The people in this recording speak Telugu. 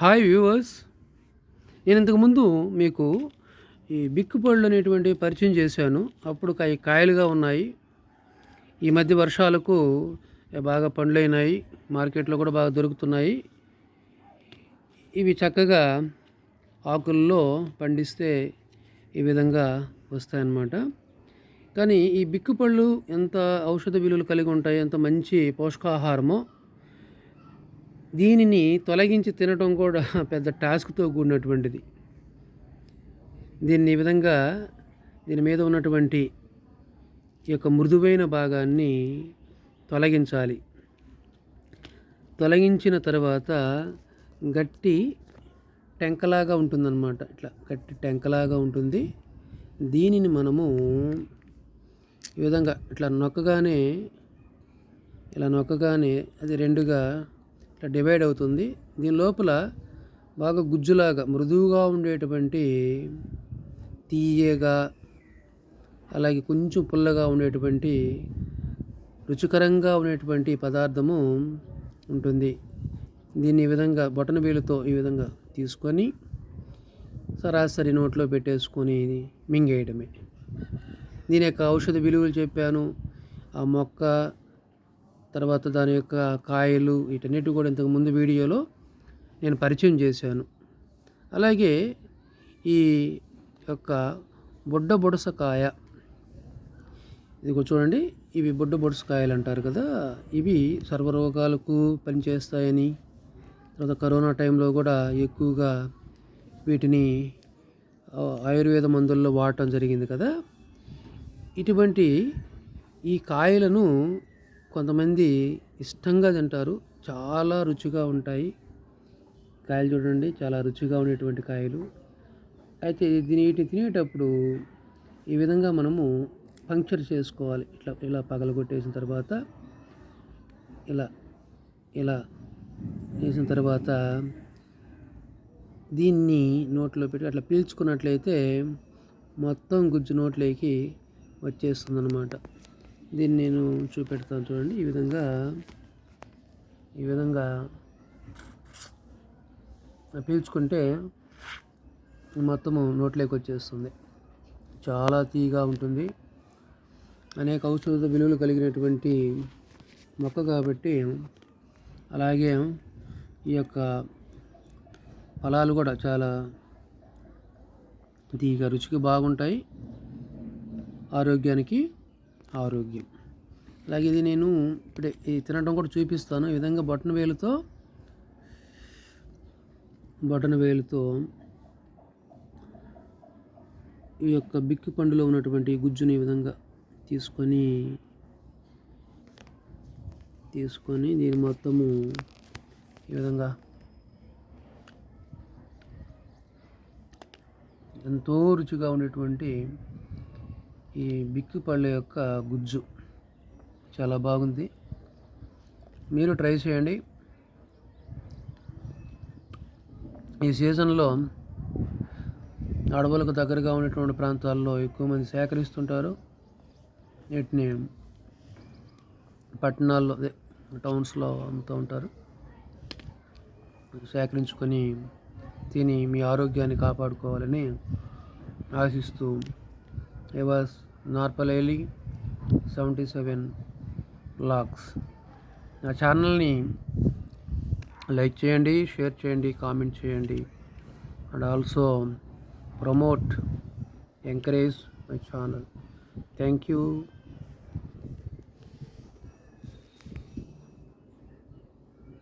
హాయ్ వ్యూవర్స్ నేను ఇంతకుముందు మీకు ఈ బిక్కు పళ్ళు అనేటువంటి పరిచయం చేశాను. అప్పుడు అవి కాయలుగా ఉన్నాయి. ఈ మధ్య వర్షాలకు బాగా పండ్లైనాయి. మార్కెట్లో కూడా బాగా దొరుకుతున్నాయి. ఇవి చక్కగా ఆకుల్లో పండిస్తే ఈ విధంగా వస్తాయన్నమాట. కానీ ఈ బిక్కుపళ్ళు ఎంత ఔషధ విలువలు కలిగి ఉంటాయి? ఎంత మంచి పోషకాహారమో దీనిని తొలగించి తినటం కూడా పెద్ద టాస్క్తో కూడినటువంటిది. దీన్ని ఈ విధంగా దీని మీద ఉన్నటువంటి ఈ యొక్క మృదువైన భాగాన్ని తొలగించాలి. తొలగించిన తర్వాత గట్టి టెంకలాగా ఉంటుందన్నమాట. ఇట్లా గట్టి టెంకలాగా ఉంటుంది. దీనిని మనము ఈ విధంగా ఇట్లా నొక్కగానే ఇలా నొక్కగానే అది రెండుగా ఇట్లా డివైడ్ అవుతుంది. దీని లోపల బాగా గుజ్జులాగా మృదువుగా ఉండేటువంటి తీయగా అలాగే కొంచెం పుల్లగా ఉండేటువంటి రుచికరంగా ఉండేటువంటి పదార్థము ఉంటుంది. దీన్ని ఈ విధంగా బొటన వేలుతో ఈ విధంగా తీసుకొని సరాసరి నోట్లో పెట్టేసుకొని మింగేయడమే. దీని యొక్క ఔషధ విలువలు చెప్పాను. ఆ మొక్క తర్వాత దాని యొక్క కాయలు వీటన్నిటి కూడా ఇంతకుముందు వీడియోలో నేను పరిచయం చేశాను. అలాగే ఈ యొక్క బుడ్డ బుడసకాయ ఇది చూడండి ఇవి బుడ్డ బుడసకాయలు అంటారు కదా ఇవి సర్వరోగాలకు పనిచేస్తాయని తర్వాత కరోనా టైంలో కూడా ఎక్కువగా వీటిని ఆయుర్వేద మందుల్లో వాడటం జరిగింది కదా. ఇటువంటి ఈ కాయలను కొంతమంది ఇష్టంగా తింటారు. చాలా రుచిగా ఉంటాయి. కాయలు చూడండి చాలా రుచిగా ఉండేటువంటి కాయలు. అయితే దీని తినేటప్పుడు ఈ విధంగా మనము పంక్చర్ చేసుకోవాలి. ఇట్లా ఇలా పగలగొట్టేసిన తర్వాత ఇలా ఇలా వేసిన తర్వాత దీన్ని నోట్లో పెట్టి అట్లా పీల్చుకున్నట్లయితే మొత్తం గుజ్జు నోట్లోకి వచ్చేస్తుందన్నమాట. దీన్ని నేను చూపెడతాను చూడండి. ఈ విధంగా ఈ విధంగా పీల్చుకుంటే మొత్తము నోట్లోకి వచ్చేస్తుంది. చాలా తీగా ఉంటుంది. అనేక ఔషధ విలువలు కలిగినటువంటి మొక్క కాబట్టి అలాగే ఈ యొక్క ఫలాలు కూడా చాలా తీగ రుచికి బాగుంటాయి. ఆరోగ్యానికి ఆరోగ్యం. అలాగే ఇది నేను ఇప్పుడే తినడం కూడా చూపిస్తాను. ఈ విధంగా బొటన వేలుతో బొటన వేలుతో ఈ యొక్క బిక్కి పండులో ఉన్నటువంటి గుజ్జుని ఈ విధంగా తీసుకొని తీసుకొని దీని మొత్తము ఈ విధంగా ఎంతో రుచిగా ఉండేటువంటి ఈ బిక్కి పళ్ళ యొక్క గుజ్జు. చాలా బాగుంది. మీరు ట్రై చేయండి. ఈ సీజన్లో అడవులకు దగ్గరగా ఉన్నటువంటి ప్రాంతాల్లో ఎక్కువ మంది సేకరిస్తుంటారు. వీటిని పట్టణాల్లో అదే టౌన్స్లో అమ్ముతూ ఉంటారు. సేకరించుకొని తిని మీ ఆరోగ్యాన్ని కాపాడుకోవాలని ఆశిస్తూ ఎవర్స్ వాస్ నార్పలేలి సెవెంటీ సెవెన్ లాక్స్ నా ఛానల్ని లైక్ చేయండి షేర్ చేయండి కామెంట్ చేయండి. And also promote encourage my channel thank you